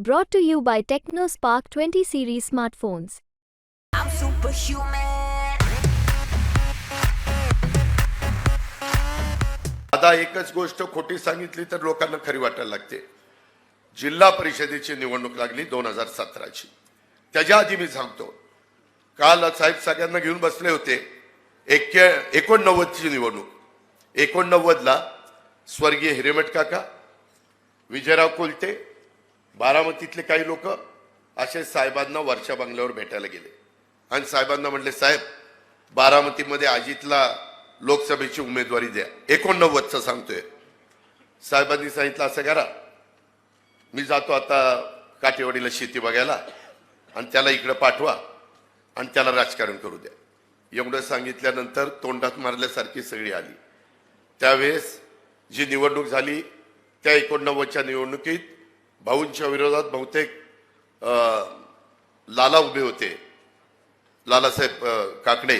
Brought to you by TechnoSpark 20 series smartphones. I'm superhuman. आता एकच गोष्ट खोटी सांगितली तर लोकांना खरी वाटायला लागते. जिल्हा परिषदेची निवडणूक लागली दोन हजार सतराची. त्याच्या आधी मी सांगतो. काल साहेब सगळ्यांना घेऊन बसले होते. एक्के एकोणनव्वदची निवडणूक. एकोणनव्वदला स्वर्गीय हिरेमठ काका विजयराव कोलते बारामतीतले काही लोक असे साहेबांना वर्षा बंगल्यावर भेटायला गेले. आणि साहेबांना म्हटले साहेब बारामतीमध्ये अजितला लोकसभेची उमेदवारी द्या. एकोणनव्वदचं सांगतोय. साहेबांनी सांगितलं असं करा. मी जातो आता काठेवाडीला शेती बघायला आणि त्याला इकडं पाठवा आणि त्याला राजकारण करू द्या. एवढं सांगितल्यानंतर तोंडात मारल्यासारखी सगळी आली. त्यावेळेस जी निवडणूक झाली त्या एकोणनव्वदच्या निवडणुकीत भाऊंच्या विरोधात बहुतेक लाला उभे होते. लालासाहेब काकडे.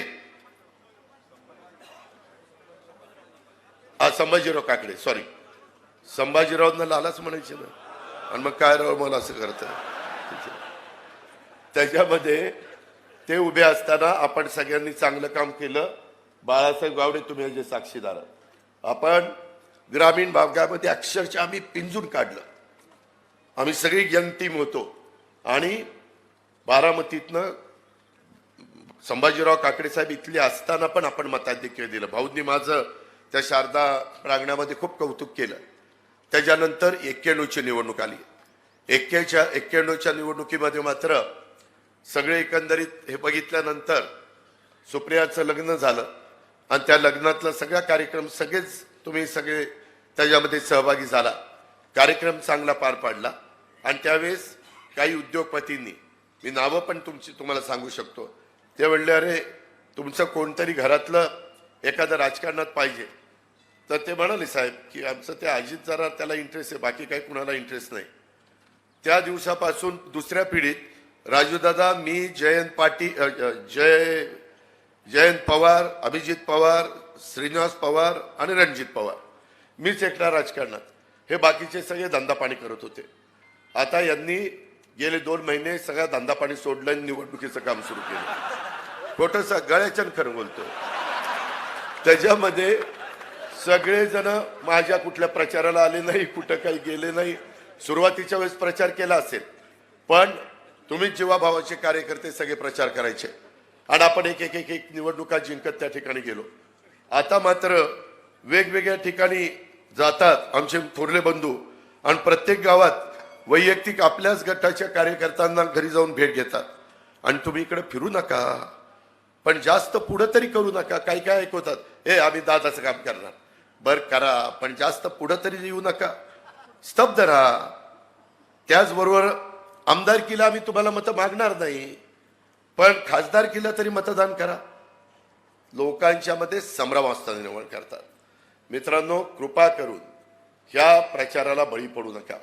हा संभाजीराव काकडे सॉरी संभाजीरावांना लालाच म्हणायचे ना. आणि मग काय राव मला असं करत त्याच्यामध्ये ते उभे असताना आपण सगळ्यांनी चांगलं काम केलं. बाळासाहेब गावडे तुम्ही याचे साक्षीदार आपण ग्रामीण भागामध्ये अक्षरशः आम्ही पिंजून काढलं. आम्ही सगळी यंग टीम होतो. आणि बारामतीतनं संभाजीराव काकडे साहेब इथले असताना पण आपण मताधिक्य दिलं. भाऊंनी माझं त्या शारदा प्रांगणामध्ये खूप कौतुक केलं. त्याच्यानंतर एक्क्याण्णवची निवडणूक आली. एक्क्याच्या एक्क्याण्णवच्या निवडणुकीमध्ये मात्र सगळे एकंदरीत हे बघितल्यानंतर सुप्रियाचं लग्न झालं. आणि त्या लग्नातला सगळा कार्यक्रम सगळेच तुम्ही सगळे त्याच्यामध्ये सहभागी झाला. कार्यक्रम चांगला पार पाडला. आणि त्यावेळेस काही उद्योगपतींनी मी नावं पण तुमची तुम्हाला सांगू शकतो. ते म्हणले अरे तुमचं कोणतरी घरातलं एखादं राजकारणात पाहिजे. तर ते म्हणाले साहेब की आमचं ते अजित जरा त्याला इंटरेस्ट आहे बाकी काही कुणाला इंटरेस्ट नाही. त्या दिवसापासून दुसऱ्या पिढीत राजूदादा मी जयंत पाटील जय जयंत पवार अभिजित पवार श्रीनिवास पवार आणि रणजित पवार. मीच एकटा राजकारणात. हे बाकीचे सगळे धंदापाणी करत होते. आता यांनी गेले दोन महिने सगळा धंदापाणी सोडलं आणि निवडणुकीचं काम सुरू केलं. खोटं गळ्याच्या खरं बोलतो त्याच्यामध्ये सगळेजण माझ्या कुठल्या प्रचाराला आले नाही कुठं काही गेले नाही. सुरुवातीच्या वेळेस प्रचार केला असेल पण तुम्ही जीवाभावाचे कार्यकर्ते सगळे प्रचार करायचे. आणि आपण एक एक एक एक निवडणुका जिंकत त्या ठिकाणी गेलो. आता मात्र वेगवेगळ्या ठिकाणी जातात आमचे थोरले बंधू. आणि प्रत्येक गावात वैयक्तिक आपल्याच गटाच्या कार्यकर्त्यांना घरी जाऊन भेट घेतात. आणि तुम्ही इकडे फिरू नका. पण जास्त पुढं तरी करू नका. काही काय ऐकवतात हे आम्ही दादाचं काम करणार. बर करा पण जास्त पुढं तरी येऊ नका. स्तब्ध राहा. त्याचबरोबर आमदारकीला आम्ही तुम्हाला मतं मागणार नाही. पण खासदारकीला तरी मतदान करा. लोकांच्या मध्ये संभ्रम असताना निर्माण करतात. मित्रांनो कृपा करून ह्या प्रचाराला बळी पडू नका.